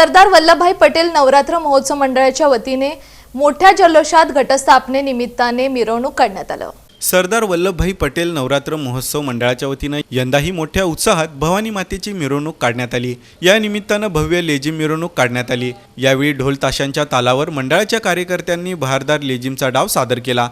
सरदार वल्लभभाई पटेल नवरात्र महोत्सव मंडळाच्या वतीने मोठ्या जल्लोषात घटस्थापने निमित्ताने मिरवणूक काढण्यात आलं. सरदार वल्लभभाई पटेल नवरात्र महोत्सव मंडळाच्या वतीनं यंदाही मोठ्या उत्साहात भवानी मातेची मिरवणूक काढण्यात आली. या निमित्तानं भव्य लेझिम मिरवणूक काढण्यात आली. यावेळी ढोल ताशांच्या तालावर मंडळाच्या कार्यकर्त्यांनी बहारदार लेझिमचा डाव सादर केला.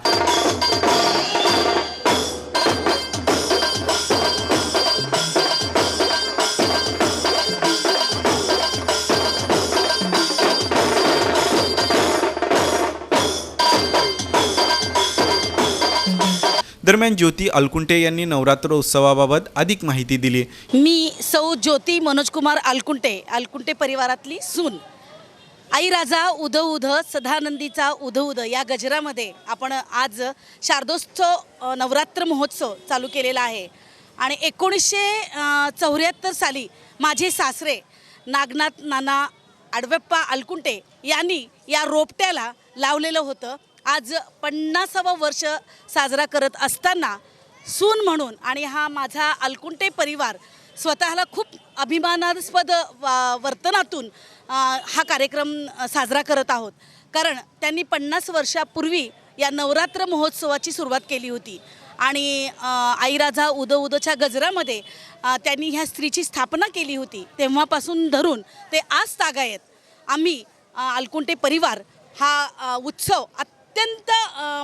दरम्यान ज्योती अलकुंटे यांनी नवरात्र उत्सवाबाबत अधिक माहिती दिली. मी सौ ज्योती मनोजकुमार अलकुंटे अलकुंटे परिवारातली सून. आई राजा उद उध सदानंदीचा उध उध या गजरामध्ये आपण आज शारदोत्सव नवरात्र महोत्सव चालू केलेला आहे. आणि एकोणीसशे चौऱ्याहत्तर साली माझे सासरे नागनाथ नाना आडवप्पा अलकुंटे यांनी या रोपट्याला लावलेलं होतं. आज पन्नासावं वर्ष साजरा करत असताना सून म्हणून आणि हा माझा अलकुंटे परिवार स्वतःला खूप अभिमानास्पद वा- वर्तनातून हा कार्यक्रम साजरा करत आहोत. कारण त्यांनी पन्नास वर्षापूर्वी या नवरात्र महोत्सवाची सुरुवात केली होती. आणि आईराजा उद उदच्या गजरामध्ये त्यांनी ह्या स्त्रीची स्थापना केली होती. तेव्हापासून धरून ते आज तागायत. आम्ही अलकुंटे परिवार हा उत्सव उत्सव अत्यंत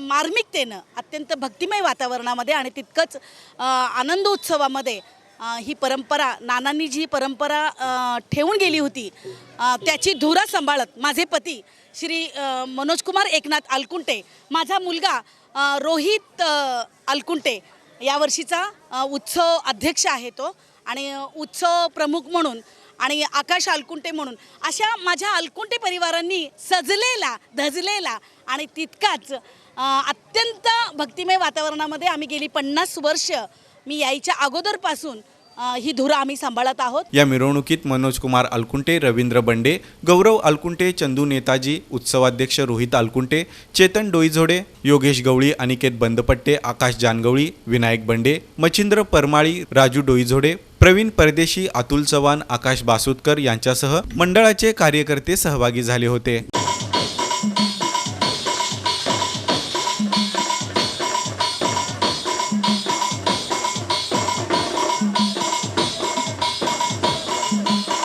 मार्मिकतेनं अत्यंत भक्तिमय वातावरणामध्ये आणि तितकंच आनंद उत्सवामध्ये ही परंपरा नानांनी जी परंपरा ठेवून गेली होती त्याची धुरा सांभाळत माझे पती श्री मनोजकुमार एकनाथ अलकुंटे माझा मुलगा रोहित अलकुंटे यावर्षीचा उत्सव अध्यक्ष आहे तो. आणि उत्सव प्रमुख म्हणून आणि आकाश अलकुंटे म्हणून अशा माझ्या अलकुंटे परिवारांनी सजलेला धजलेला आणि तितकाच अत्यंत भक्तिमय वातावरणामध्ये आम्ही गेली पन्नास वर्ष मी यायच्या अगोदरपासून ही धुरा आम्ही सांभाळत आहोत. या मिरवणुकीत मनोज कुमार अलकुंटे रवींद्र बंडे गौरव अलकुंटे चंदू नेताजी उत्सवाध्यक्ष रोहित अलकुंटे चेतन डोईझोडे योगेश गवळी अनिकेत बंदपट्टे आकाश जानगवळी विनायक बंडे मच्छिंद्र परमाळी राजू डोईझोडे प्रवीण परदेशी अतुल चव्हाण आकाश बासुतकर यांच्यासह मंडळाचे कार्यकर्ते सहभागी झाले होते.